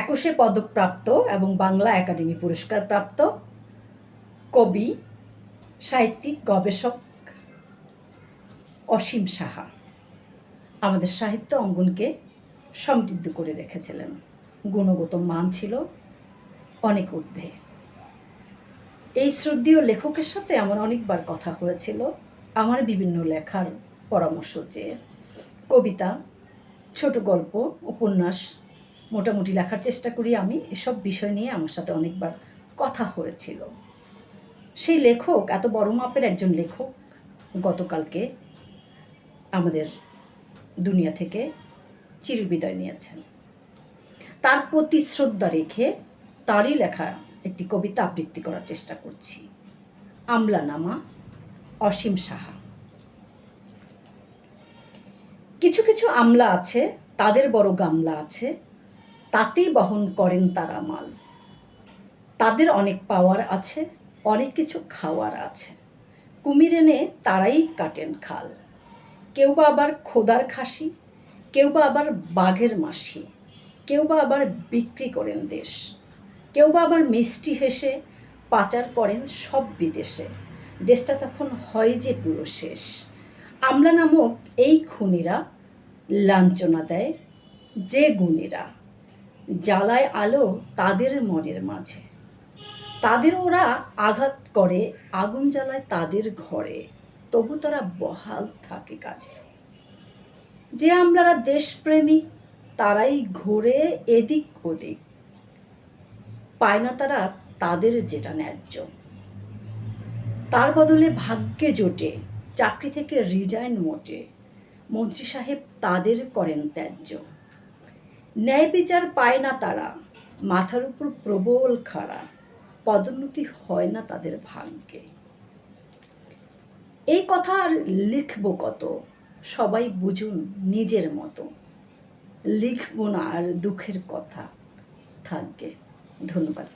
একুশে পদকপ্রাপ্ত এবং বাংলা একাডেমি পুরস্কার প্রাপ্ত কবি, সাহিত্যিক, গবেষক অসীম সাহা আমাদের সাহিত্য অঙ্গনকে সমৃদ্ধ করে রেখেছিলেন। গুণগত মান ছিল অনেক ঊর্ধ্বে। এই শ্রদ্ধীয় লেখকের সাথে আমার অনেকবার কথা হয়েছিল, আমার বিভিন্ন লেখার পরামর্শ চেয়ে। কবিতা, ছোট গল্প, উপন্যাস মোটামুটি লেখার চেষ্টা করি আমি। এসব বিষয় নিয়ে আমার সাথে অনেকবার কথা হয়েছিল। সেই লেখক, এত বড় মাপের একজন লেখক গতকালকে আমাদের দুনিয়া থেকে চিরবিদায় নিয়েছেন। তার প্রতি শ্রদ্ধা রেখে তারই লেখা একটি কবিতা আবৃত্তি করার চেষ্টা করছি। আমলা নামা অসীম সাহা। কিছু কিছু আমলা আছে, তাদের বড় গামলা আছে। তাতেই বহন করেন তারা মাল। তাদের অনেক পাওয়ার আছে, অনেক কিছু খাওয়ার আছে। কুমির এনে তারাই কাটেন খাল। কেউ বা আবার খোদার খাসি, কেউ বা আবার বাঘের মাসি, কেউ বা আবার বিক্রি করেন দেশ। কেউ বা আবার মিষ্টি হেসে পাচার করেন সব বিদেশে। দেশটা তখন হয় যে পুরো শেষ। আমলা নামক এই খুনিরা লাঞ্ছনা দেয় যে গুণীরা। জ্বালায় আলো তাদের মনের মাঝে। তাদের ওরা আঘাত করে, আগুন জ্বালায় তাদের ঘরে। তবু তারা বহাল থাকে কাজে যে আমলারা দেশপ্রেমিক তারাই ঘুরে এদিক ওদিক। পায় না তারা তাদের যেটা ন্যায্য। তার বদলে ভাগ্যে জোটে, চাকরি থেকে রিজাইন মোটে। মন্ত্রী সাহেব তাদের করেন ত্যায্য। ন্যায় বিচার পায় না তারা। মাথার উপর প্রবল খাড়া। পদোন্নতি হয় না তাদের ভাগ্যে। এই কথা আর লিখব কত? সবাই বুঝুন নিজের মতো। লিখব না আর দুঃখের কথা। থাকবে ধন্যবাদ।